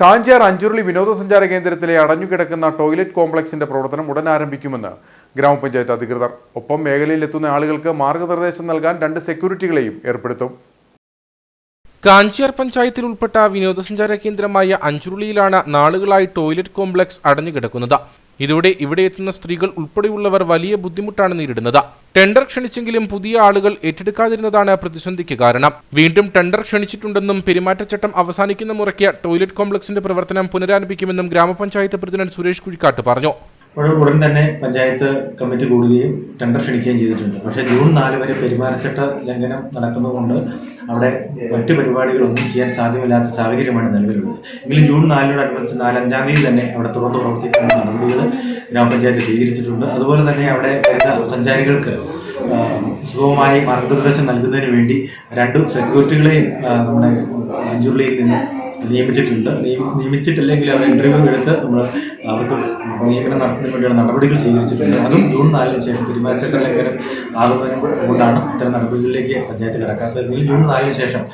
കാഞ്ചാർ അഞ്ചുരുളി വിനോദസഞ്ചാര കേന്ദ്രത്തിലെ അടഞ്ഞുകിടക്കുന്ന ടോയ്ലറ്റ് കോംപ്ലക്സിന്റെ പ്രവർത്തനം ഉടൻ ആരംഭിക്കുമെന്ന് ഗ്രാമപഞ്ചായത്ത് അധികൃതർ. ഒപ്പം മേഖലയിലെത്തുന്ന ആളുകൾക്ക് മാർഗനിർദ്ദേശം നൽകാൻ രണ്ട് സെക്യൂരിറ്റികളെയും ഏർപ്പെടുത്തും. കാഞ്ചിയാർ പഞ്ചായത്തിൽ ഉൾപ്പെട്ട വിനോദസഞ്ചാര കേന്ദ്രമായ അഞ്ചുരുളിയിലാണ് നാളുകളായി ടോയ്ലറ്റ് കോംപ്ലക്സ് അടഞ്ഞുകിടക്കുന്നത്. ഇതോടെ ഇവിടെ എത്തുന്ന സ്ത്രീകൾ ഉൾപ്പെടെയുള്ളവർ വലിയ ബുദ്ധിമുട്ടാണ് നേരിടുന്നത്. ടെൻഡർ ക്ഷണിച്ചെങ്കിലും പുതിയ ആളുകൾ ഏറ്റെടുക്കാതിരുന്നതാണ് പ്രതിസന്ധിക്ക് കാരണം. വീണ്ടും ടെൻഡർ ക്ഷണിച്ചിട്ടുണ്ടെന്നും പെരുമാറ്റച്ചട്ടം അവസാനിക്കുന്ന മുറയ്ക്ക് ടോയ്ലറ്റ് കോംപ്ലക്സിന്റെ പ്രവർത്തനം പുനരാരംഭിക്കുമെന്നും ഗ്രാമപഞ്ചായത്ത് പ്രസിഡന്റ് സുരേഷ് കുഴിക്കാട്ട് പറഞ്ഞു. ഉടൻ തന്നെ പഞ്ചായത്ത് കമ്മിറ്റി കൂടുകയും ടെൻഡർ ക്ഷണിക്കുകയും ചെയ്തിട്ടുണ്ട്. പക്ഷേ ജൂൺ നാല് വരെ പെരുമാറ്റച്ചട്ട ലംഘനം നടക്കുന്നതുകൊണ്ട് അവിടെ മറ്റ് പരിപാടികളൊന്നും ചെയ്യാൻ സാധ്യമല്ലാത്ത സാഹചര്യമാണ് നിലവിലുള്ളത്. എങ്കിലും ജൂൺ നാലിനോടനുബന്ധിച്ച് നാലഞ്ചാം തീയതി തന്നെ അവിടെ തുറന്നു പ്രവർത്തിക്കുന്ന നടപടികൾ ഗ്രാമപഞ്ചായത്ത് സ്വീകരിച്ചിട്ടുണ്ട്. അതുപോലെ തന്നെ അവിടെ വരുന്ന സഞ്ചാരികൾക്ക് സുഖമായി മാർഗനിർദ്ദേശം നൽകുന്നതിന് വേണ്ടി രണ്ട് സെക്യൂരിറ്റികളെയും നമ്മുടെ അഞ്ചുള്ളിയിൽ നിന്ന് നിയമിച്ചിട്ടുണ്ട്. നിയമിച്ചിട്ടില്ലെങ്കിൽ അവർ ഇന്റർവ്യൂ എടുത്ത് നമ്മൾ അവർക്ക് നിയമനം നടത്തുന്നതിന് വേണ്ടിയുള്ള നടപടികൾ സ്വീകരിച്ചിട്ടുണ്ട്. അതും ജൂൺ നാലിന് ശേഷം പെരുമാറ്റച്ചട്ട ലംഘനം ആകുന്നതിന് കൊണ്ടാണ് ഇത്തരം നടപടികളിലേക്ക് പഞ്ചായത്ത് കിടക്കാത്തത്. എങ്കിലും ജൂൺ നാലിന് ശേഷം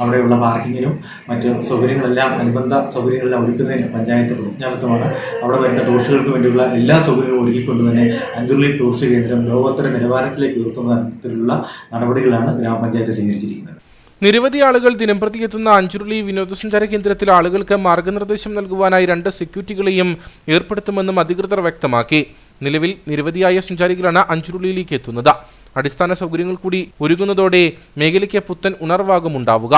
അവിടെയുള്ള പാർക്കിങ്ങിനും മറ്റ് സൗകര്യങ്ങളെല്ലാം അനുബന്ധ സൗകര്യങ്ങളെല്ലാം ഒരുക്കുന്നതിന് പഞ്ചായത്ത് പ്രതിജ്ഞാബദ്ധമാണ് അവിടെ വരുന്ന ടൂറിസ്റ്റുകൾക്ക് വേണ്ടിയുള്ള എല്ലാ സൗകര്യങ്ങളും ഒരുക്കിക്കൊണ്ട് തന്നെ അഞ്ചുള്ളി ടൂറിസ്റ്റ് കേന്ദ്രം ലോകോത്തര നിലവാരത്തിലേക്ക് ഉയർത്തുന്ന തരത്തിലുള്ള നടപടികളാണ് ഗ്രാമപഞ്ചായത്ത് സ്വീകരിച്ചിരിക്കുന്നത്. നിരവധി ആളുകൾ ദിനംപ്രതി എത്തുന്ന അഞ്ചുരുളി വിനോദസഞ്ചാര കേന്ദ്രത്തിൽ ആളുകൾക്ക് മാർഗനിർദ്ദേശം നൽകുവാനായി രണ്ട് സെക്യൂരിറ്റികളെയും ഏർപ്പെടുത്തുമെന്നും അധികൃതർ വ്യക്തമാക്കി. നിലവിൽ നിരവധിയായ സഞ്ചാരികളാണ് അഞ്ചുരുളിയിലേക്ക് എത്തുന്നത്. അടിസ്ഥാന സൗകര്യങ്ങൾ കൂടി ഒരുങ്ങുന്നതോടെ മേഖലയ്ക്ക് പുത്തൻ ഉണർവാകുമുണ്ടാവുക